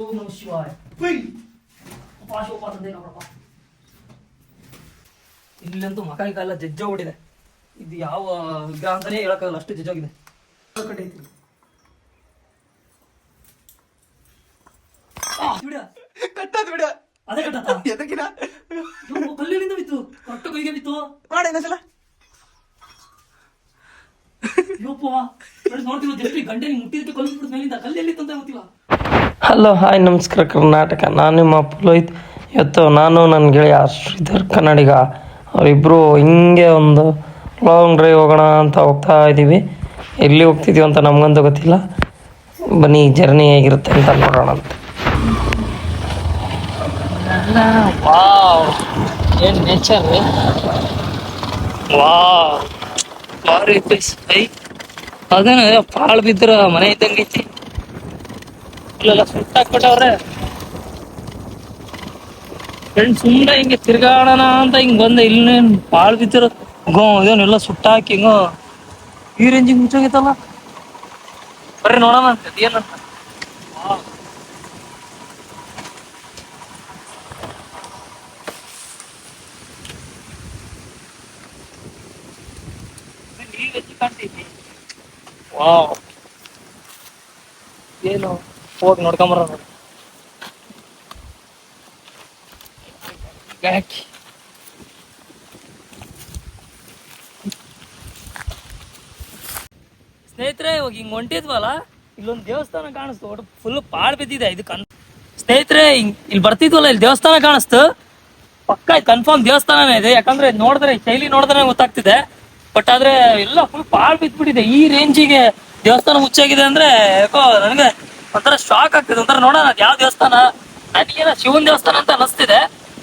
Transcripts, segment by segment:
ಓಂ ನಮ ಶಿವಾಯ ತಂದೆ ಇಲ್ಲಂತೂ ಮಕ ಕಾಲ ಜಜ್ಜ ಹೊಡಿದೆ ಇದು ಯಾವ ವಿಗ್ರಹ ಅಂತಾನೆ ಹೇಳಕ್ಕಾಗಲ್ಲ ಅಷ್ಟು ಜಜ್ಜೋಗಿದೆ. ಕಡೆ ಐತಿ ಆ, ಬಿಡ. ಕಟ್ಟದ್ ಬಿಡ. ಅದೇ ಕಟ್ಟತ್ತ ಎದಕ್ಕಿನ ಕಲ್ಲಿನಿಂದ ಬಿತ್ತು. ಕಟ್ಟು ಕೈಗೆ ಬಿತ್ತು. ಮಾಡ ಇನ್ನೊಂದ್ಸಲ. ಯಪ್ಪ ನೋಡ್ತೀವಿ ಎಷ್ಟು ಗಂಟೆ ಮುಟ್ಟಿದಕ್ಕೆ ಕಲ್ಲು ಬಿಡ್ತು ಮೇಲಿಂದ ಕಲ್ಲು ಎಲ್ಲಿತ್ತು ಅಂತ ಗೊತ್ತಿಲ್ಲ ಹಲೋ ಹಾಯ್ ನಮಸ್ಕಾರ ಕರ್ನಾಟಕ. ನಾನು ನಿಮ್ಮ ಪುರೋಹಿತ್. ಇವತ್ತು ನಾನು ನನ್ನ ಗೆಳೆಯ ಶ್ರೀಧರ್ ಕನ್ನಡಿಗ. ಅವರಿಬ್ಬರು ಹಿಂಗೆ ಒಂದು ಲಾಂಗ್ ಡ್ರೈವ್ ಹೋಗೋಣ ಅಂತ ಹೋಗ್ತಾ ಇದ್ದೀವಿ. ಎಲ್ಲಿ ಹೋಗ್ತಿದ್ದೀವಿ ಅಂತ ನಮಗಂತೂ ಗೊತ್ತಿಲ್ಲ. ಬನ್ನಿ ಜರ್ನಿ ಹೇಗಿರುತ್ತೆ ಅಂತ ನೋಡೋಣ ಅಂತ. ಏನು ನೇಚರ್ ವಾವ್ ಭಾರಿ ಪ್ಲೇಸ್ ಐ ಅದೇನ ಪಾಳ್ ಬಿದ್ರ ಮನೆ ಇದ್ದಂಗೆ ಐತಿ. ಇಲ್ಲೆಲ್ಲ ಸುಟ್ಟ ಹಾಕ್ಬಿಟ್ಟವ್ರೆ. ಫ್ರೆಂಡ್ ಸುಮ್ಮನೆ ಹಿಂಗೆ ತಿರ್ಗಾಡೋಣ ಅಂತ ಹಿಂಗೆ ಬಂದೆ. ಇಲ್ಲೇನ್ ಪಾಳ್ ಬಿದ್ರ. ಗೋ ಇದೇನೆಲ್ಲ ಸುಟ್ಟ ಹಾಕಿ ಹಿಂಗೋ ಈ ರೇಂಜಿಗೆ ಮುಚ್ಚೋಗೈತಲ್ಲ ಬರ್ರಿ ನೋಡೋಣ ಅಂತ. ಏನಂತ ನೀರ್ ಕಾಣ್ತೈತಿ. ಏನು? ಹೋಗಿ ನೋಡ್ಕೊಂಬರೋಣ ಯಾಕೆ ಸ್ನೇಹಿತರೆ, ಇವಾಗ ಹಿಂಗ್ ಹೊಂಟಿದ್ವಲ್ಲ, ಇಲ್ಲೊಂದು ದೇವಸ್ಥಾನ ಕಾಣಿಸ್ತು. ಒಟ್ಟು ಫುಲ್ ಪಾಡ್ ಬಿದ್ದಿದೆ ಇದು ಕನ್ ಸ್ನೇಹಿತರೆ, ಹಿಂಗ್ ಇಲ್ಲಿ ಬರ್ತಿದ್ವಲ್ಲ, ಇಲ್ಲಿ ದೇವಸ್ಥಾನ ಕಾಣಿಸ್ತು. ಪಕ್ಕ ಕನ್ಫರ್ಮ್ ದೇವಸ್ಥಾನನೇ ಇದೆ. ಯಾಕಂದ್ರೆ ನೋಡಿದ್ರೆ ಶೈಲಿ ನೋಡಿದ್ರೆ ಗೊತ್ತಾಗ್ತಿದೆ. ಬಟ್ ಆದ್ರೆ ಎಲ್ಲ ಫುಲ್ ಪಾಳ್ ಬಿದ್ಬಿಟ್ಟಿದೆ. ಈ ರೇಂಜಿಗೆ ದೇವಸ್ಥಾನ ಮುಚ್ಚಾಗಿದೆ ಅಂದ್ರೆ, ಯಾಕೋ ನನಗೆ ಒಂಥರ ಶಾಕ್ ಆಗ್ತಿದೆ. ಒಂಥರ ನೋಡೋಣ ಅದ್ ಯಾವ ದೇವಸ್ಥಾನ? ನನಗೇನ ಶಿವನ್ ದೇವಸ್ಥಾನ ಅಂತ ಅನಿಸ್ತಿದೆ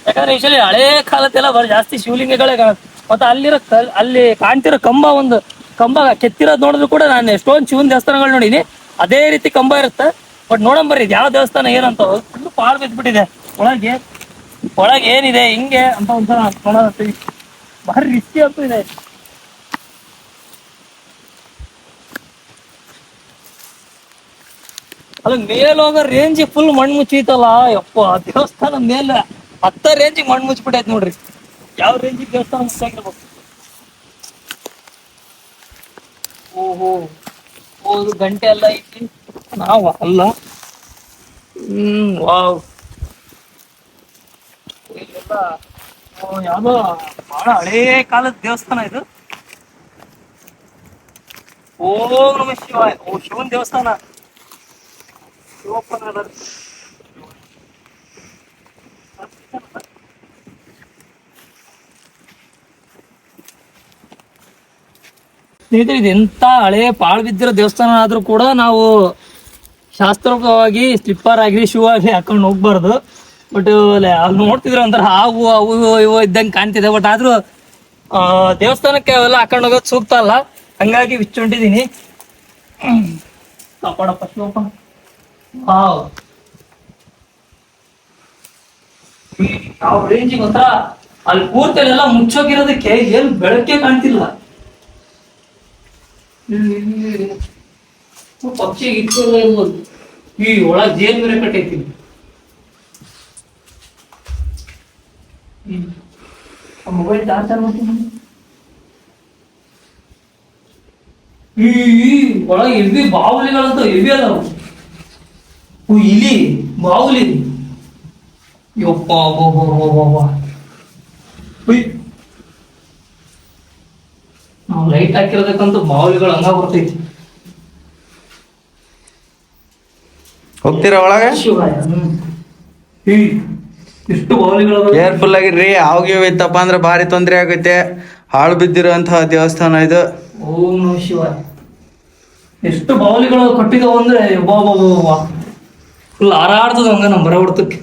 ಯಾಕಂದ್ರೆ ಯೂಶಲಿ ಹಳೆ ಕಾಲತ್ತೆಲ್ಲ ಬರ ಜಾಸ್ತಿ ಶಿವಲಿಂಗಗಳೇ ಕಾಣುತ್ತೆ ಮತ್ತೆ ಅಲ್ಲಿರೋ ಕಲ್ ಅಲ್ಲಿ ಕಾಣ್ತಿರೋ ಕಂಬ ಒಂದು ಕಂಬ ಕೆತ್ತಿರೋದು ನೋಡಿದ್ರು ಕೂಡ ನಾನು ಎಷ್ಟೊಂದು ಶಿವನ್ ದೇವಸ್ಥಾನಗಳು ನೋಡಿನಿ ಅದೇ ರೀತಿ ಕಂಬ ಇರುತ್ತೆ. ಬಟ್ ನೋಡೋಣ ಬರ್ರಿ ಯಾವ ದೇವಸ್ಥಾನ ಏನಂತ ಫುಲ್ ಪಾಳ್ ಬಿದ್ಬಿಟ್ಟಿದೆ. ಒಳಗೆ ಒಳಗೆ ಏನಿದೆ ಹಿಂಗೆ ಅಂತ ಒಂದ್ಸಲ ನೋಡೋಣ ಬಹಳ ರಿಸ್ಕಿ ಅಂತೂ ಇದೆ. ಅಲ್ಲ ಮೇಲ್ ಹೋಗೋ ರೇಂಜ್ ಫುಲ್ ಮಣ್ಣು ಮುಚ್ಚೈತಲ್ಲ ಯಪ್ಪ, ದೇವಸ್ಥಾನ ಮೇಲೆ ಹತ್ತ ರೇಂಜಿಗೆ ಮಣ್ಣು ಮುಚ್ಚಿಬಿಟ್ಟೈತೆ ನೋಡ್ರಿ. ಯಾವ ರೇಂಜಿಗೆ ದೇವಸ್ಥಾನ ಮುಚ್ಚಾಗಿರ್ಬೇಕು ಓಹೋ ಓ ಗಂಟೆ ಎಲ್ಲ ಐತಿ. ನಾವು ಅಲ್ಲ. Hmm, wow. ಇಲ್ಲೆಲ್ಲ ಯಾವ್ದೋ ಬಹಳ ಹಳೇ ಕಾಲದ ದೇವಸ್ಥಾನ ಇದು. ಓಂ ನಮ ಶಿವ ಓ, ಶಿವನ್ ದೇವಸ್ಥಾನ. ಅದಾರ. ಸ್ನೇಹಿತರೆ, ಇದು ಎಂತ ಹಳೆ ಪಾಳ್ ಬಿದ್ದಿರೋ ದೇವಸ್ಥಾನ ಆದ್ರೂ ಕೂಡ ನಾವು ಶಾಸ್ತ್ರೋಕ್ತವಾಗಿ ಸ್ಲಿಪ್ಪರ್ ಆಗಲಿ ಶೂ ಆಗಲಿ ಹಾಕೊಂಡು ಹೋಗ್ಬಾರ್ದು. ಬಟ್ ಅಲ್ಲಿ ನೋಡ್ತಿದ್ರೆ ಒಂಥರ ಹಾವು, ಅವು, ಇವು ಇದ್ದಂಗೆ ಕಾಣ್ತಿದೆ. ಬಟ್ ಆದ್ರೂ ದೇವಸ್ಥಾನಕ್ಕೆ ಅವೆಲ್ಲ ಹಾಕೊಂಡು ಹೋಗೋದು ಸೂಕ್ತ ಅಲ್ಲ. ಹಂಗಾಗಿ ಬಿಚ್ಚೊಂಟಿದ್ದೀನಿ ಕಾಪಾಡಪ್ಪ, ಶಿವಪ್ಪ. ವಾವ್. ರೇಂಜಿಗೆ ಒಂಥರ ಅಲ್ಲಿ ಕೂರ್ತಲ್ಲೆಲ್ಲ ಮುಚ್ಚೋಗಿರೋದಕ್ಕೆ ಏನು ಬೆಳಕೆ ಕಾಣ್ತಿಲ್ಲ. ಪಕ್ಷಿ ಇಟ್ಕೊಳ್ಳ ಈ ಒಳಗ್ ಜೇನ್ ಬೇರೆ ಕಟ್ಟೈತಿ ಮೊಬೈಲ್ ಚಾರ್ಜ್ ಮಾಡ್ತೀನಿ. ಈ ಒಳಗೆ ಎಲ್ಲಿ ಬಾವುಲಿಗಳಂತ ಎಲ್ಲಿ ಅದಾವು. ಇಲಿ ಬಾವುಲಿ ಯಪ್ಪ ನಾವು ಲೈಟ್ ಹಾಕಿರೋದಕ್ಕಂತೂ ಬಾವುಲಿಗಳು ಹಂಗ ಬರ್ತೈತಿ. ಹೋಗ್ತೀರಾ ಒಳಗೆ? ಶಿವಾಯ ಹ್ಮ್. ಈ ಎಷ್ಟು ಬಾವುಲಿಗಳು ಕೇರ್ಫುಲ್ ಆಗಿರ್ರಿ ಅವಾಗ ಇತ್ತಪ್ಪ ಅಂದ್ರೆ ಭಾರಿ ತೊಂದರೆ ಆಗುತ್ತೆ. ಹಾಳು ಬಿದ್ದಿರುವಂತಹ ದೇವಸ್ಥಾನ ಇದು. ಓಂ ನಮ ಶಿವಾಯ. ಎಷ್ಟು ಬಾವುಲಿಗಳು ಕಟ್ಟಿದವು ಅಂದ್ರೆ ಫುಲ್ ಹಾರಾಡ್ತದ ಹಂಗ ನಮ್ಮ ಬರ ಹೊಡ್ತಕ್ಕೆ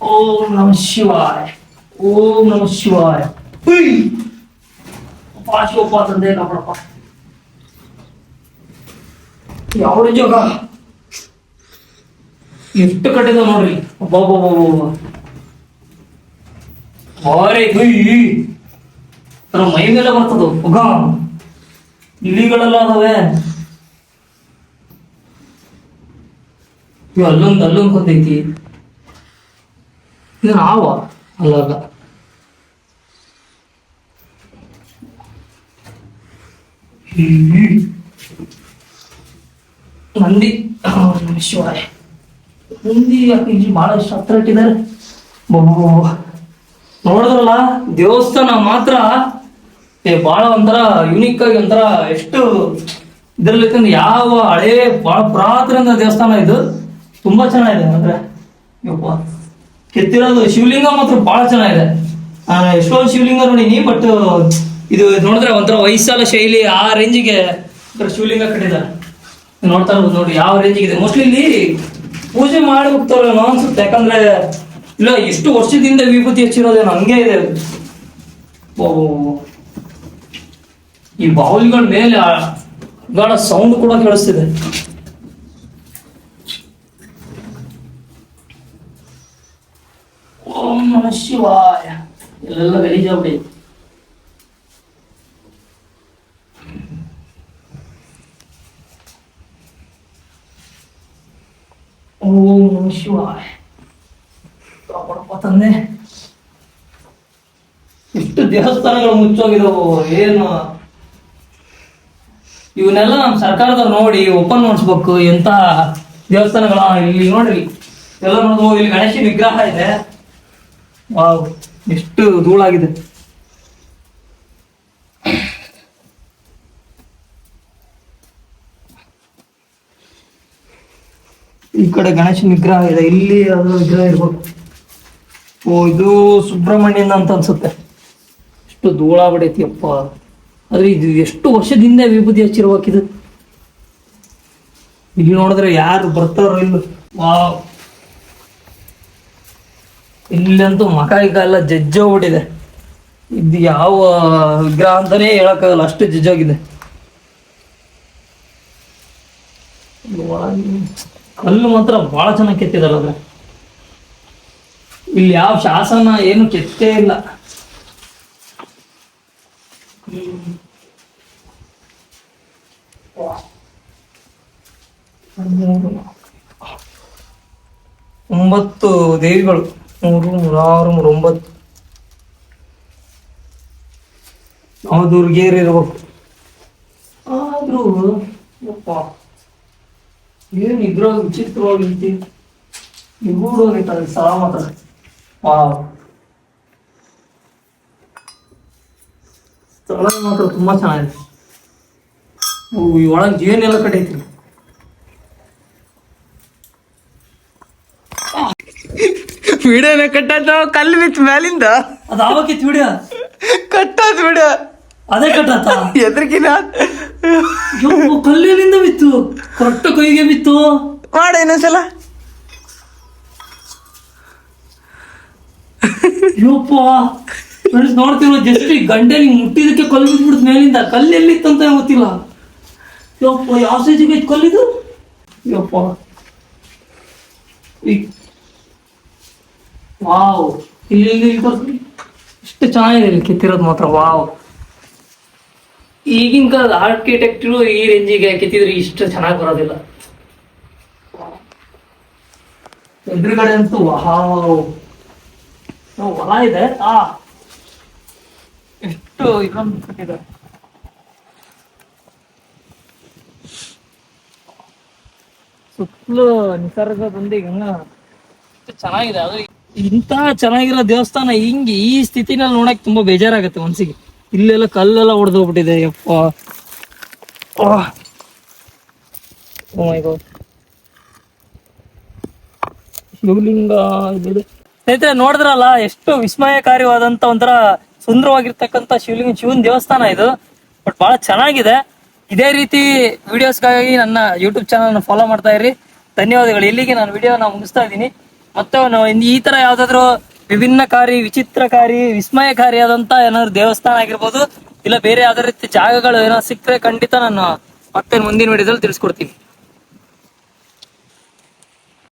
ಓಂ ನಮ ಶಿವಾಯ ಓಂ ನಮ ಶಿವಾಯ ಹುಯ್ ಅಪ್ಪ ಶಿವಪ್ಪ ತಂದೆ ಕಾಪಾಡಪ್ಪ ಯಾವ ಜೋಗ ಎಷ್ಟು ಕಟ್ಟಿದ ನೋಡ್ರಿ. ಬಾರಿ ಹುಯ್ ತರ ಮೈ ಮೇಲೆ ಬರ್ತದ. ಹೊಗ ಇಲಿಗಳೆಲ್ಲ ಅದಾವೆ ಇವು ಅಲ್ಲೊಂದ್ ಅಲ್ಲೊಂದ್ ಕೊಂದೈತಿ ಇದು ನಾವ ಅಲ್ಲ. ನಂದಿ. ಶಿವಾಯ. ಯಾಕೆ ಇಲ್ಲಿ ಬಹಳ ಹತ್ರ ಇಟ್ಟಿದ್ದಾರೆ ನೋಡಿದ್ರಲ್ಲ, ದೇವಸ್ಥಾನ ಮಾತ್ರ ಏ, ಬಹಳ ಒಂಥರ ಯುನಿಕ್ ಆಗಿ ಒಂಥರ ಎಷ್ಟು ಇದ್ರಲ್ಲಿ ಯಾವ ಹಳೆ ಬಹಳ ಪುರಾತನ ದೇವಸ್ಥಾನ ಇದು. ತುಂಬಾ ಚೆನ್ನಾಗಿದೆ ಅಂದ್ರೆ ಯಪ್ಪ. ಕೆತ್ತಿರೋದು ಶಿವಲಿಂಗ ಮಾತ್ರ ಬಹಳ ಚೆನ್ನಾಗಿದೆ. ಎಷ್ಟೋ ಶಿವಲಿಂಗ ನೀ ಬಟ್ ಇದು ನೋಡಿದ್ರೆ ಒಂಥರ ವಯಸ್ಸಾಲ ಶೈಲಿ ಆ ರೇಂಜಿಗೆ ಶಿವಲಿಂಗ ಕಟ್ಟಿದ್ದಾರೆ. ನೋಡ್ತಾ ಇರ್ಬೋದು ನೋಡಿ, ಯಾವ ರೇಂಜಿಗೆ ಇದೆ ಮೋಸ್ಟ್ಲಿ ಇಲ್ಲಿ ಪೂಜೆ ಮಾಡಿ ಹೋಗ್ತಾರೇನೋ ಅನ್ಸುತ್ತೆ. ಯಾಕಂದ್ರೆ, ಇಲ್ಲ, ಎಷ್ಟು ವರ್ಷದಿಂದ ವಿಭೂತಿ ಹೆಚ್ಚಿರೋದೆ ನಮ್ಗೆ ಇದೆ. ಈ ಬೌಲ್ಗಳ ಮೇಲೆ ಗಾಢ ಸೌಂಡ್ ಕೂಡ ಕೇಳಿಸ್ತಿದೆ. ಓಂ ನಮ ಶಿವಾಯ. ಎಲ್ಲ ಗಲೀಜಾಗ್ಬಿಡಿ ಓಂ ನಮಃ ಶಿವಾಯ ತಂದೆ ಇಷ್ಟು ದೇವಸ್ಥಾನಗಳು ಮುಚ್ಚೋಗಿದವು ಏನು ಇವನ್ನೆಲ್ಲ ನಮ್ಮ ಸರ್ಕಾರದವ್ರು ನೋಡಿ ಓಪನ್ ಮಾಡಿಸ್ಬೇಕು. ಎಂತ ದೇವಸ್ಥಾನಗಳ. ಇಲ್ಲಿ ನೋಡ್ರಿ. ಎಲ್ಲ ನೋಡಿದ್ವು ಇಲ್ಲಿ ಗಣೇಶ ವಿಗ್ರಹ ಇದೆ. ವಾವ್. ಎಷ್ಟು ಧೂಳಾಗಿದೆ. ಈ ಕಡೆ ಗಣೇಶನ ವಿಗ್ರಹ ಇದೆ, ಇಲ್ಲಿ ಅದು ವಿಗ್ರಹ ಇರ್ಬೋದು. ಓ, ಇದು ಸುಬ್ರಹ್ಮಣ್ಯನ ಅಂತ ಅನ್ಸುತ್ತೆ. ಎಷ್ಟು ಧೂಳಾಗ್ಬಿಡೈತಿ ಅಪ್ಪ ಆದ್ರೆ ಇದು ಎಷ್ಟು ವರ್ಷದಿಂದ ವಿಭೂತಿ ಹಚ್ಚಿರ್ಬೇಕಿದು ಇಲ್ಲಿ ನೋಡಿದ್ರೆ ಯಾರು ಬರ್ತಾರೋ ಇಲ್ಲ. ವಾವ್. ಇಲ್ಲಂತೂ ಎಲ್ಲ ಜಜ್ಜೋಗ್ಬಿಟ್ಟಿದೆ ಇದು ಯಾವ ವಿಗ್ರಹ ಅಂತಾನೆ ಹೇಳಕ್ಕಾಗಲ್ಲ, ಅಷ್ಟು ಜಜ್ಜೋಗಿದೆ. ಕಲ್ಲು ಮಾತ್ರ ಬಹಳ ಚೆನ್ನಾಗಿ ಕೆತ್ತಿದ್ದಾರೆ ಅದ್ರ ಇಲ್ಲಿ ಯಾವ ಶಾಸನ ಏನು ಕೆತ್ತೇ ಇಲ್ಲ. ಒಂಬತ್ತು ದೇವಿಗಳು. ಮೂರು ಮೂರಾರು ಮೂರು ಒಂಬತ್ತು ನಾವು ದುರ್ಗೇರಿ ಇರ್ಬೇಕು ಆದ್ರೂ ಏನ್ ಇದ್ರೋ ವಿಚಿತ್ರವಾಗಿ ನಿಗೂಢ ಸ್ಥಳ ಮಾತ್ರ ಸ್ಥಳ ಮಾತ್ರ ತುಂಬಾ ಚೆನ್ನಾಗಿದೆ. ಒಳಗೆ ಏನೆಲ್ಲ ಕಟ್ಟೈತಿ? ವಿಡಿಯೋನ ಕಟ್ಟ ಕಲ್ಲು ಬಿತ್ತು ಮ್ಯಾಲಿಂದ ಅದು ಆವಕ್ಕಿತ್ತು ವಿಡಿಯೋ. ಕಟ್ಟಾದ ವಿಡಿಯೋ. ಅದೇ ಕಟ್ಟಾತ ಎದ್ರಕಿನ? ಯಪ್ಪ ಕಲ್ಲಿನಿಂದ ಬಿತ್ತು. ಕೊಟ್ಟ ಕೈಗೆ ಬಿತ್ತು. ಮಾಡ ಇನ್ನೊಂದ್ಸಲ. ಯಪ್ಪ ಫ್ರೆಂಡ್ಸ್ ನೋಡ್ತಿರೋ ಜಸ್ಟ್ ಈ ನಿಂಗೆ ಮುಟ್ಟಿದಕ್ಕೆ ಕಲ್ಲು ಬಿದ್ಬಿಡ್ತು ಮೇಲಿಂದ. ಕಲ್ಲು ಎಲ್ಲಿತ್ತಂತ ಗೊತ್ತಿಲ್ಲ. ಯಪ್ಪ ಯಾವ ಸೈಜಿಗೆ ಬೇಕು ಕಲ್ಲಿದು? ಯಪ್ಪ ವಾವ್. ಇಲ್ಲಿ ಇಲ್ಲಿ. ಇಷ್ಟು ಚೆನ್ನಾಗಿದೆ ಇಲ್ಲಿ ಕೆತ್ತಿರೋದು ಮಾತ್ರ. ವಾವ್. ಈಗಿನ ಕಾಲದ ಆರ್ಕಿಟೆಕ್ಟ್ರು ಈ ರೇಂಜಿಗೆ ಕೆತ್ತಿದ್ರೆ ಇಷ್ಟು ಚೆನ್ನಾಗಿ ಬರೋದಿಲ್ಲ. ಎದುರುಗಡೆ ಅಂತೂ ಹೊಲ ಇದೆ. ಆ. ಎಷ್ಟು ಇದೊಂದು ಸುತ್ತಲೂ ನಿಸರ್ಗದೊಂದಿಗೆ ಚೆನ್ನಾಗಿದೆ. ಅದು ಇಂಥ ಚೆನ್ನಾಗಿರೋ ದೇವಸ್ಥಾನ ಹಿಂಗೆ ಈ ಸ್ಥಿತಿನಲ್ಲಿ ನೋಡಕ್ ತುಂಬಾ ಬೇಜಾರಾಗತ್ತೆ ಮನ್ಸಿಗೆ. ಇಲ್ಲೆಲ್ಲ ಕಲ್ಲೆಲ್ಲ ಹೊಡೆದೋಗ್ಬಿಟ್ಟಿದೆ ಯಪ್ಪ. ಗಾಡ್ ಶಿವಲಿಂಗ ಸ್ನೇಹಿತರೆ, ನೋಡಿದ್ರಲ್ಲ, ಎಷ್ಟು ವಿಸ್ಮಯಕಾರಿಯಾದಂತ ಒಂಥರ ಸುಂದರವಾಗಿರ್ತಕ್ಕಂತ ಶಿವಲಿಂಗ ಶಿವನ್ ದೇವಸ್ಥಾನ ಇದು. ಬಟ್ ಬಹಳ ಚೆನ್ನಾಗಿದೆ. ಇದೇ ರೀತಿ ವಿಡಿಯೋಸ್ಗಾಗಿ ನನ್ನ ಯೂಟ್ಯೂಬ್ ಚಾನಲ್ ಫಾಲೋ ಮಾಡ್ತಾ ಇರಿ. ಧನ್ಯವಾದಗಳು. ಇಲ್ಲಿಗೆ ನಾನು ವಿಡಿಯೋನ ಮುಗಿಸ್ತಾ ಇದ್ದೀನಿ. ಮತ್ತೆ ಈ ತರ ಯಾವ್ದಾದ್ರು ವಿಭಿನ್ನಕಾರಿ, ವಿಚಿತ್ರಕಾರಿ ವಿಸ್ಮಯಕಾರಿಯಾದಂತ ಏನಾದ್ರು ದೇವಸ್ಥಾನ ಆಗಿರ್ಬೋದು, ಇಲ್ಲ ಬೇರೆ ಯಾವ್ದೇ ರೀತಿ ಜಾಗಗಳು ಏನೋ ಸಿಕ್ಕರೆ ಖಂಡಿತ ನಾನು ಮತ್ತೆ ಮುಂದಿನ ವಿಡಿಯೋದಲ್ಲಿ ತಿಳಿಸ್ಕೊಡ್ತೀನಿ.